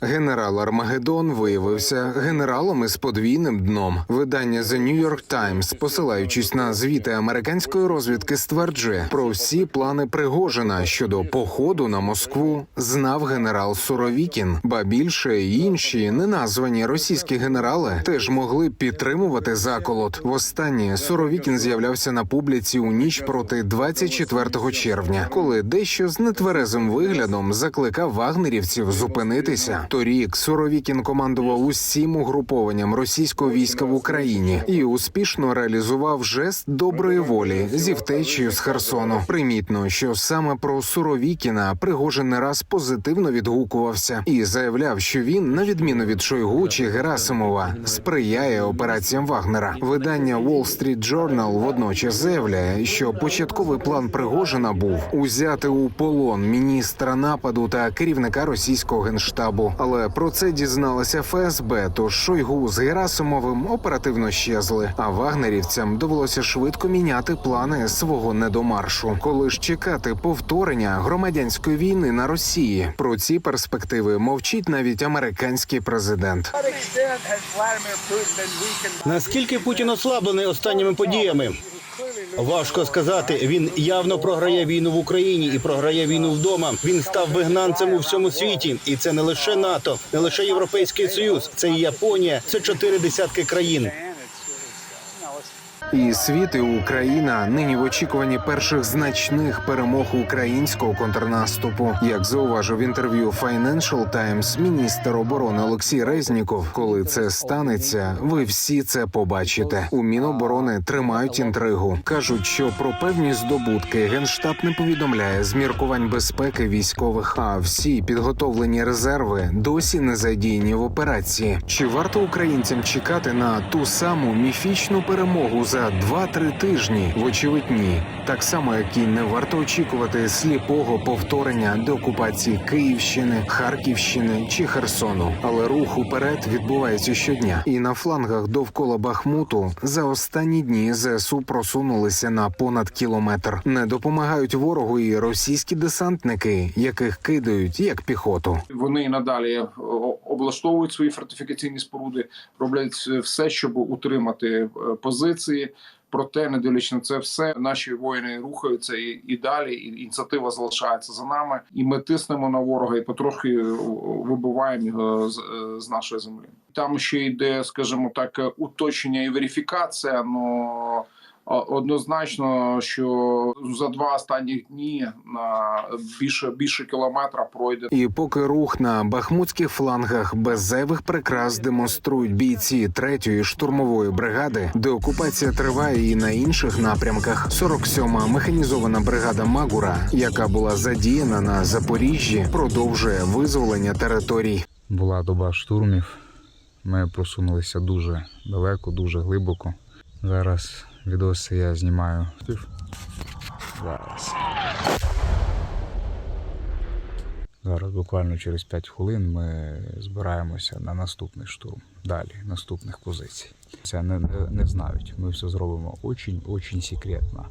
Генерал Армагеддон виявився генералом із подвійним дном. Видання The New York Times, посилаючись на звіти американської розвідки, стверджує про всі плани Пригожина щодо походу на Москву. Знав генерал Суровікін, ба більше інші неназвані російські генерали теж могли підтримувати заколот. Востаннє Суровікін з'являвся на публіці у ніч проти 24 червня, коли дещо з нетверезим виглядом закликав вагнерівців зупинитися. Торік Суровікін командував усім угрупованням російського війська в Україні і успішно реалізував жест доброї волі зі втечею з Херсону. Примітно, що саме про Суровікіна Пригожин не раз позитивно відгукувався і заявляв, що він, на відміну від Шойгу чи Герасимова, сприяє операціям Вагнера. Видання Wall Street Journal водночас заявляє, що початковий план Пригожина був узяти у полон міністра нападу та керівника російського генштабу. Але про це дізналася ФСБ. Тож Шойгу з Герасимовим оперативно щезли. А вагнерівцям довелося швидко міняти плани свого недомаршу. Коли ж чекати повторення громадянської війни на Росії, про ці перспективи мовчить навіть американський президент. Наскільки Путін ослаблений останніми подіями? Важко сказати. Він явно програє війну в Україні і програє війну вдома. Він став вигнанцем у всьому світі, і це не лише НАТО, не лише Європейський Союз, це і Японія, це чотири десятки країн. І світ і Україна нині в очікуванні перших значних перемог українського контрнаступу. Як зауважив інтерв'ю Financial Times міністр оборони Олексій Резніков, коли це станеться, ви всі це побачите. У Міноборони тримають інтригу. кажуть, що про певні здобутки генштаб не повідомляє з міркувань безпеки військових. А всі підготовлені резерви досі не задіяні в операції. Чи варто українцям чекати на ту саму міфічну перемогу за 2-3 тижні? Вочевидь, ні. Так само, як і не варто очікувати сліпого повторення деокупації Київщини, Харківщини чи Херсону. Але рух уперед відбувається щодня. І на флангах довкола Бахмуту за останні дні ЗСУ просунулися на понад кілометр. Не допомагають ворогу і російські десантники, яких кидають як піхоту. Вони надалі облаштовують свої фортифікаційні споруди, роблять все, щоб утримати е, позиції. Проте, не дивлячись на це все, наші воїни рухаються і, і далі. І ініціатива залишається за нами. І ми тиснемо на ворога і потрохи е, вибиваємо його з, е, з нашої землі. Там ще йде, скажімо так, уточнення і верифікація. Но однозначно, що за два останні дні на більше більше кілометра пройде І поки рух на бахмутських флангах без зайвих прикрас демонструють бійці третьої штурмової бригади, де окупація триває і на інших напрямках. 47-ма механізована бригада Магура, яка була задіяна на Запоріжжі, продовжує визволення територій. Була доба штурмів. Ми просунулися дуже далеко, дуже глибоко. Зараз відоси я знімаю. Зараз. Зараз буквально через 5 хвилин ми збираємося на наступний штурм. Далі, наступних позицій. Це не, не, не знають. Ми все зробимо очень-очень секретно.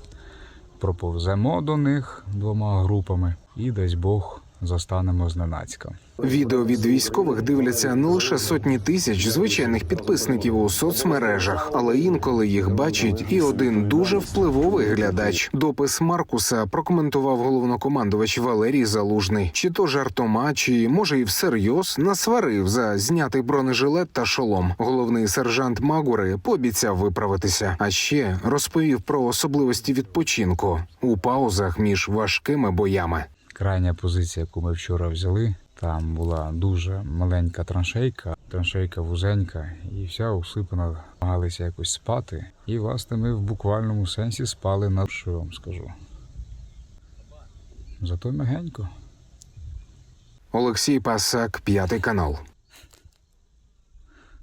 Проповземо до них двома групами і дасть Бог застанемо зненацька. Відео від військових дивляться не лише сотні тисяч звичайних підписників у соцмережах, але інколи їх бачить і один дуже впливовий глядач. Допис Маркуса прокоментував головнокомандувач Валерій Залужний. Чи то жартома, чи може і всерйоз насварив за знятий бронежилет та шолом. Головний сержант Магури пообіцяв виправитися, а ще розповів про особливості відпочинку у паузах між важкими боями. Крайня позиція, яку ми вчора взяли, там була дуже маленька траншейка, траншейка вузенька, і вся усипана, намагалися якось спати. І, власне, ми в буквальному сенсі спали на що я вам скажу. Зато мягенько. Олексій Пасак, п'ятий канал.